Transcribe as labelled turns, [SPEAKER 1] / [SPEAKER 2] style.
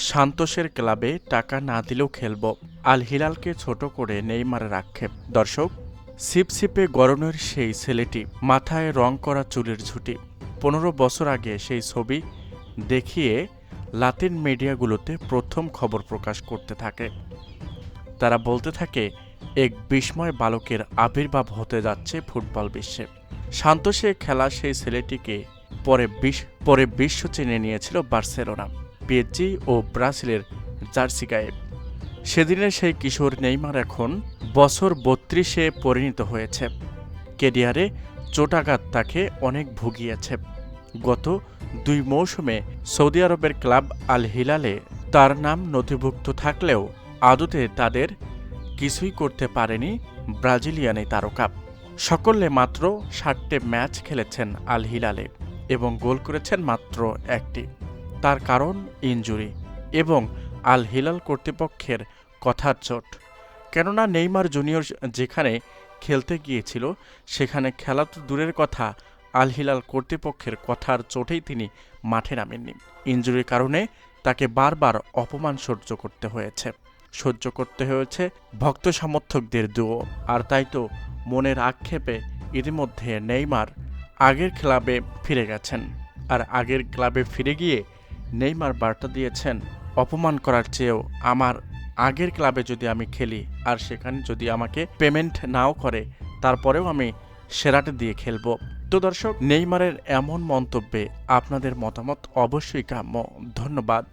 [SPEAKER 1] সান্তোসের ক্লাবে টাকা না দিলেও খেলব। আল হিলালকে ছোট করে নেইমারের আক্ষেপ। দর্শক সিপসিপে গরনের সেই ছেলেটি মাথায় রং করা চুলের ঝুঁটি। পনেরো বছর আগে সেই ছবি দেখিয়ে লাতিন মিডিয়াগুলোতে প্রথম খবর প্রকাশ করতে থাকে। তারা বলতে থাকে, এক বিস্ময় বালকের আবির্ভাব হতে যাচ্ছে ফুটবল বিশ্বে। সান্তোষে খেলা সেই ছেলেটিকে পরে বিশ- পরে বিশ্ব চিনে নিয়েছিল বার্সেলোনা। পিএসজি ও ব্রাজিলের জার্সি গায়ে সেদিনের সেই কিশোর নেইমার এখন বছর বত্রিশে পরিণত হয়েছে। কেডিয়ারে চোটাঘাত তাকে অনেক ভুগিয়েছে। গত দুই মৌসুমে সৌদি আরবের ক্লাব আল হিলালে তার নাম নথিভুক্ত থাকলেও আদতে তাদের কিছুই করতে পারেনি ব্রাজিলিয়ান এই তারকা। সকলে মাত্র ষাটটে ম্যাচ খেলেছেন আল হিলালে এবং গোল করেছেন মাত্র একটি। তার কারণ ইনজুরি এবং আল হিলাল কর্তৃপক্ষের কথার চোট। কেননা নেইমার জুনিয়র যেখানে খেলতে গিয়েছিল, সেখানে খেলা তো দূরের কথা আল হিলাল কর্তৃপক্ষের কথার চোটেই তিনি মাঠে নামেননি। ইনজুরির কারণে তাকে বারবার অপমান সহ্য করতে হয়েছে। সহ্য করতে হয়েছে ভক্ত সমর্থকদের দুও আর তাই তো মনের আক্ষেপে ইতিমধ্যে নেইমার আগের ক্লাবে ফিরে গেছেন। আর আগের ক্লাবে ফিরে গিয়ে নেইমার বার্তা দিয়েছেন, অপমান করার চেয়েও আমার আগের ক্লাবে যদি আমি খেলি আর সেখানে যদি আমাকে পেমেন্ট নাও করে, তারপরেও আমি সেরাটা দিয়ে খেলব। তো দর্শক, নেইমারের এমন মন্তব্যে আপনাদের মতামত অবশ্যই কাম্য ধন্যবাদ।